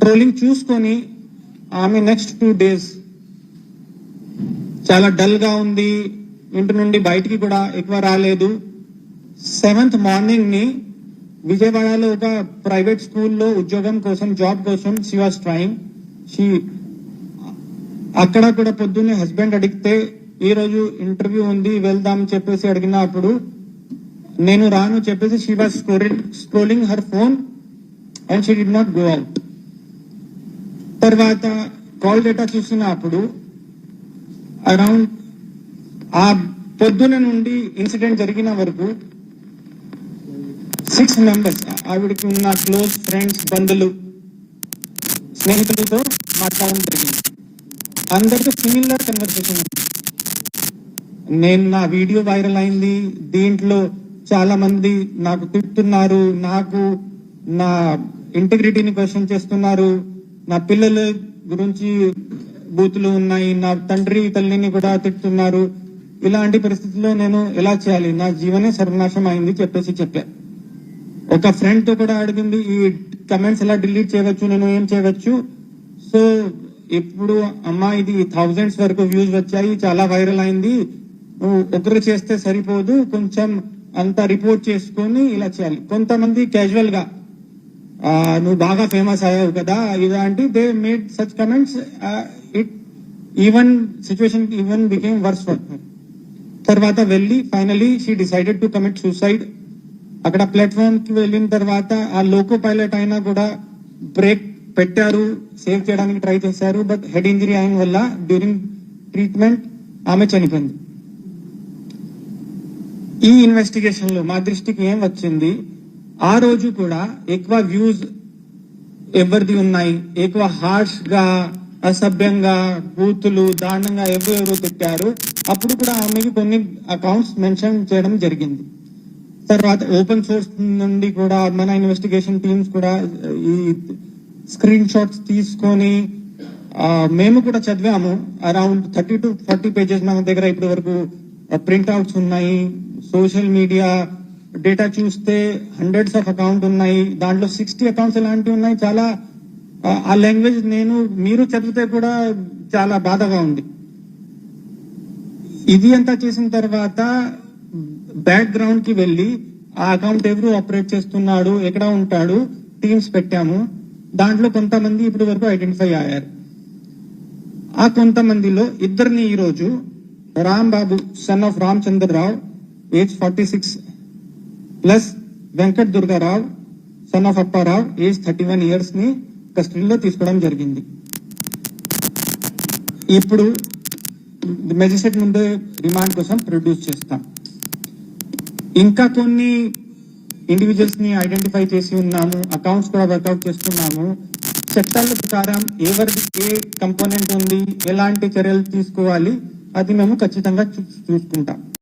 Trolling చూసుకొని ఆమె next two days చాలా డల్గా ఉంది. ఇంటి నుండి బయటికి కూడా ఎక్కువ రాలేదు. సెవెంత్ మార్నింగ్ని విజయవాడలో ఒక ప్రైవేట్ స్కూల్లో ఉద్యోగం కోసం జాబ్ కోసం షీ వాస్ ట్రైంగ్ షీ అక్కడ కూడా పొద్దున్నే హస్బెండ్ అడిగితే ఈ రోజు ఇంటర్వ్యూ ఉంది వెళ్దాం చెప్పేసి అడిగినప్పుడు నేను రాను చెప్పేసి she was scrolling her phone and she did not go out తర్వాత కాల్ డేటా చూస్తున్నప్పుడు అరౌండ్ ఆ పొద్దున నుండి ఇన్సిడెంట్ జరిగిన వరకు సిక్స్ మెంబర్స్ ఆవిడకి ఉన్న క్లోజ్ ఫ్రెండ్స్ బంధువులు స్నేహితులతో మాట్లాడడం జరిగింది. అందరితో సిమిలర్ కన్వర్సేషన్ నేను నా వీడియో వైరల్ అయింది. దీంట్లో చాలా మంది నాకు తిట్టున్నారు నాకు నా ఇంటిగ్రిటీని క్వశ్చన్ చేస్తున్నారు. నా పిల్లల గురించి బూతులు ఉన్నాయి నా తండ్రి తల్లిని కూడా తిట్టున్నారు ఇలాంటి పరిస్థితుల్లో నేను ఎలా చేయాలి? నా జీవనే సర్వనాశం అయింది చెప్పేసి చెప్పా. ఒక ఫ్రెండ్తో కూడా అడిగింది ఈ కమెంట్స్ ఎలా డిలీట్ చేయవచ్చు నేను ఏం చేయవచ్చు? సో ఇప్పుడు అమ్మా ఇది థౌజండ్స్ వరకు వ్యూస్ వచ్చాయి చాలా వైరల్ అయింది. ఒకరు చేస్తే సరిపోదు కొంచెం అంతా రిపోర్ట్ చేసుకొని ఇలా చేయాలి. కొంతమంది క్యాజువల్గా నువ్వు బాగా ఫేమస్ అయ్యావు కదా ఇలాంటి they made such comments it even situation even became worse for తర్వాత వెళ్ళి finally she decided to commit suicide అక్కడ ప్లాట్ఫామ్కి వెళ్ళిన తర్వాత ఆ లోకో పైలట్ అయినా కూడా బ్రేక్ పెట్టారు సేవ్ చేయడానికి ట్రై చేశారు. బట్ హెడ్ ఇంజరీ అయిన వల్ల డ్యూరింగ్ ట్రీట్మెంట్ ఆమె చనిపోయింది. ఈ ఇన్వెస్టిగేషన్లో మా దృష్టికి ఏం వచ్చింది? ఆ రోజు కూడా ఎక్కువ వ్యూస్ ఎవరిది ఉన్నాయి? ఎక్కువ హార్ష్గా అసభ్యంగా బూతులు దారుణంగా ఎవరెవరు పెట్టారు అప్పుడు కూడా ఆమెకి కొన్ని అకౌంట్స్ మెన్షన్ చేయడం జరిగింది. తర్వాత ఓపెన్ సోర్స్ నుండి కూడా మన ఇన్వెస్టిగేషన్ టీమ్స్ కూడా ఈ స్క్రీన్ షాట్స్ తీసుకొని మేము కూడా చదివాము. Around thirty to forty pages మన దగ్గర ఇప్పటి వరకు ప్రింట్ అవుట్స్ ఉన్నాయి. సోషల్ మీడియా డేటా చూస్తే హండ్రెడ్స్ ఆఫ్ అకౌంట్ ఉన్నాయి. దాంట్లో సిక్స్టీ అకౌంట్స్ ఎలాంటివి ఉన్నాయి. చాలా ఆ, లాంగ్వేజ్ నేను మీరు చదివితే కూడా చాలా బాధగా ఉంది. ఇది అంతా చేసిన తర్వాత బ్యాక్ గ్రౌండ్కి వెళ్ళి ఆ అకౌంట్ ఎవరు ఆపరేట్ చేస్తున్నాడు ఎక్కడ ఉంటాడు టీమ్స్ పెట్టాము. దాంట్లో కొంతమంది ఇప్పటి వరకు ఐడెంటిఫై అయ్యారు. ఆ కొంతమందిలో ఇద్దరిని ఈ రోజు Ram Babu son of Ramachandra Rao age forty six plus Venkat Durgarao son of Apparao age thirty one ఇయర్స్ని కస్టడీలో తీసుకోవడం జరిగింది. ఇప్పుడు మెజిస్ట్రేట్ ముందే రిమాండ్ కోసం ప్రొడ్యూస్ చేస్తాం. ఇంకా కొన్ని ఇండివిజువల్స్ని ఐడెంటిఫై చేసి ఉన్నాము అకౌంట్స్ కూడా వర్కౌట్ చేస్తున్నాము. చట్టాల ప్రకారం ఎవరికి ఏ కంపోనెంట్ ఉంది ఎలాంటి చర్యలు తీసుకోవాలి అది మేము ఖచ్చితంగా చూ- చూసుకుంటాం.